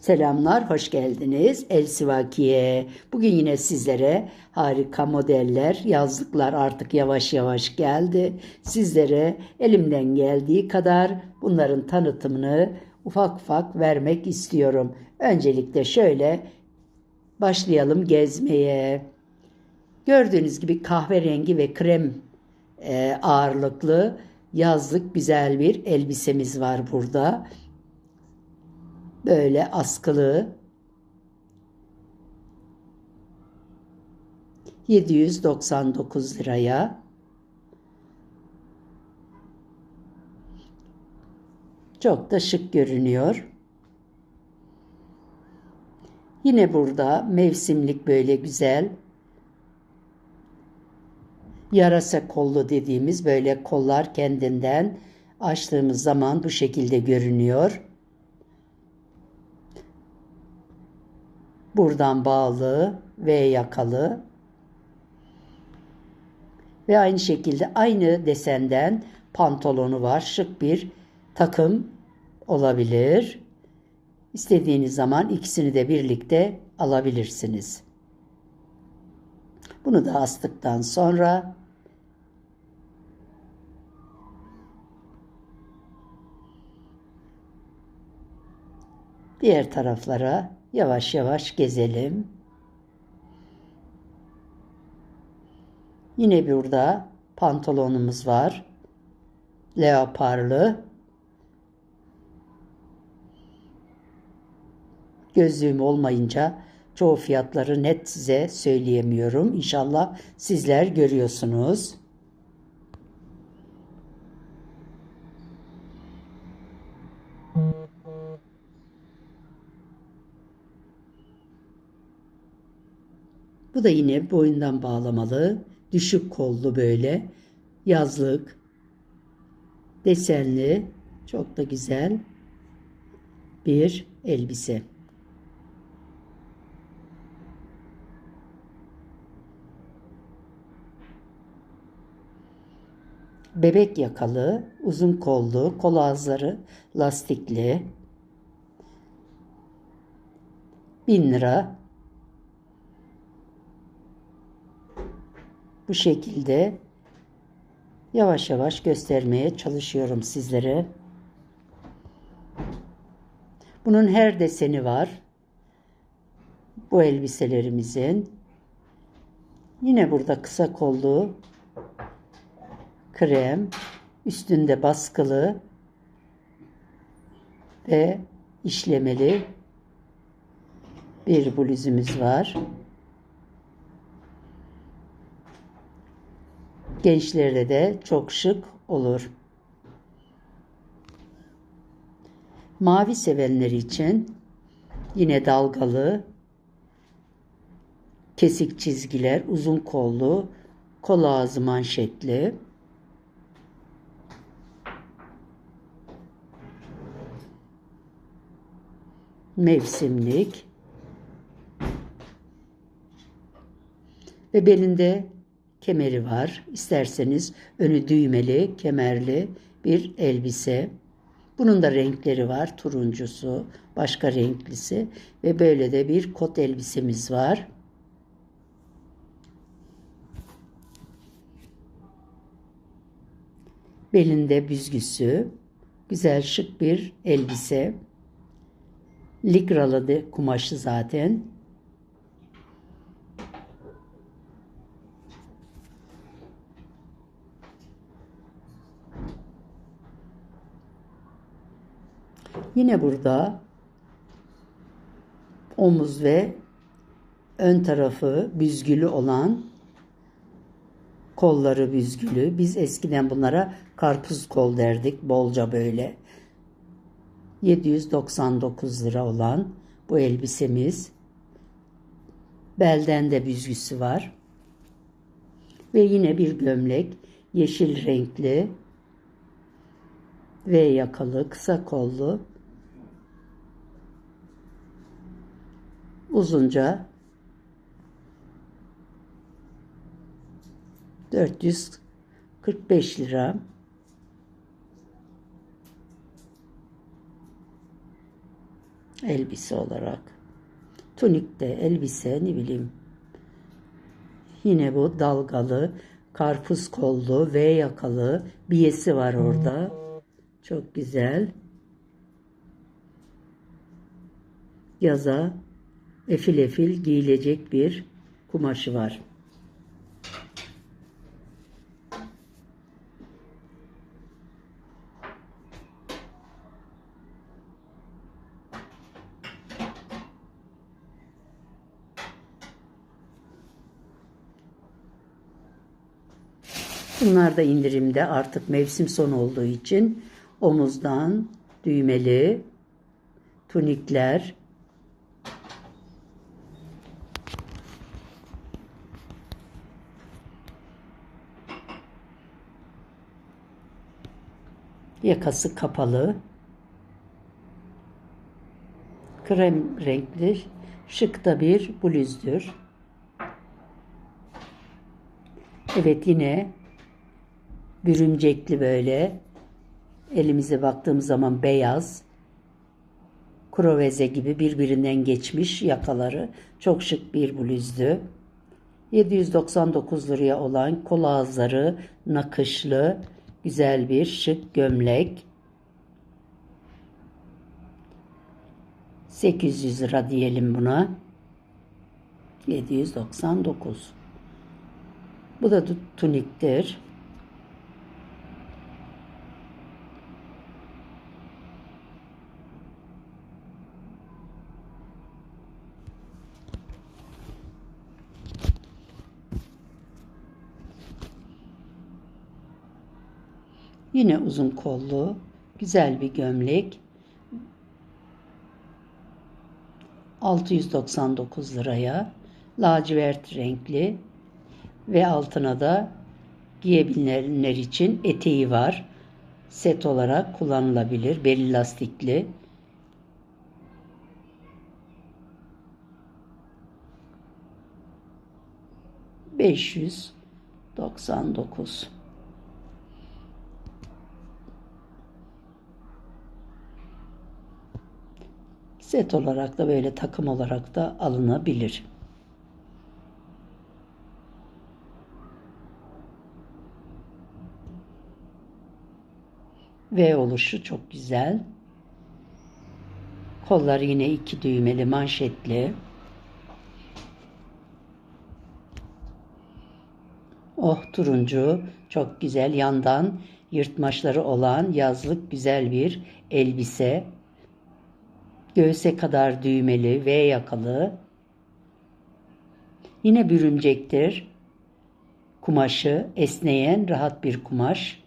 Selamlar, hoş geldiniz El Sivaki'ye. Bugün yine sizlere harika modeller, yazlıklar artık yavaş yavaş geldi. Sizlere elimden geldiği kadar bunların tanıtımını ufak ufak vermek istiyorum. Öncelikle şöyle başlayalım gezmeye. Gördüğünüz gibi kahverengi ve krem e, ağırlıklı yazlık güzel bir elbisemiz var burada. Böyle askılı 799 liraya çok da şık görünüyor. Yine burada mevsimlik böyle güzel yarasa kollu dediğimiz böyle kollar kendinden açtığımız zaman bu şekilde görünüyor. Buradan bağlı ve yakalı. Ve aynı şekilde aynı desenden pantolonu var. Şık bir takım olabilir. İstediğiniz zaman ikisini de birlikte alabilirsiniz. Bunu da astıktan sonra diğer taraflara Yavaş yavaş gezelim. Yine burada pantolonumuz var. Leoparlı. Gözlüğüm olmayınca çoğu fiyatları net size söyleyemiyorum. İnşallah sizler görüyorsunuz. Bu da yine boyundan bağlamalı. Düşük kollu böyle. Yazlık. Desenli. Çok da güzel. Bir elbise. Bebek yakalı, uzun kollu, kol ağızları lastikli. 1000 lira bu şekilde yavaş yavaş göstermeye çalışıyorum sizlere. Bunun her deseni var. Bu elbiselerimizin. Yine burada kısa kollu krem, üstünde baskılı ve işlemeli bir bluzumuz var. Gençlerde de çok şık olur. Mavi sevenler için yine dalgalı, kesik çizgiler, uzun kollu, kol ağzı manşetli. Mevsimlik. Ve belinde kemeri var. İsterseniz önü düğmeli, kemerli bir elbise. Bunun da renkleri var. Turuncusu, başka renklisi ve böyle de bir kot elbisemiz var. Belinde büzgüsü, güzel şık bir elbise. Likralı kumaşı zaten. Yine burada omuz ve ön tarafı büzgülü olan kolları büzgülü. Biz eskiden bunlara karpuz kol derdik. Bolca böyle. 799 lira olan bu elbisemiz. Belden de büzgüsü var. Ve yine bir gömlek. Yeşil renkli ve yakalı, kısa kollu uzunca 445 lira. Elbise olarak. Tunikte, elbise ne bileyim. Yine bu dalgalı, karpuz kollu, V yakalı biyesi var orada. Çok güzel. Yaza efil efil giyilecek bir kumaşı var. Bunlar da indirimde artık mevsim sonu olduğu için omuzdan düğmeli tunikler yakası kapalı krem renkli şık da bir blüzdür. Evet yine bürümcekli böyle. Elimize baktığımız zaman beyaz. Kroveze gibi birbirinden geçmiş yakaları. Çok şık bir blüzdü. 799 liraya olan kol ağızları nakışlı güzel bir şık gömlek. 800 lira diyelim buna. 799. Bu da tuniktir. Yine uzun kollu, güzel bir gömlek. 699 liraya lacivert renkli ve altına da giyebilenler için eteği var. Set olarak kullanılabilir. Beli lastikli. Beş yüz doksan dokuz. Set olarak da böyle takım olarak da alınabilir. V oluşu çok güzel. Kollar yine iki düğmeli manşetli. Oh turuncu çok güzel yandan yırtmaçları olan yazlık güzel bir elbise. Göğse kadar düğmeli V yakalı. Yine bürümcektir. Kumaşı esneyen rahat bir kumaş.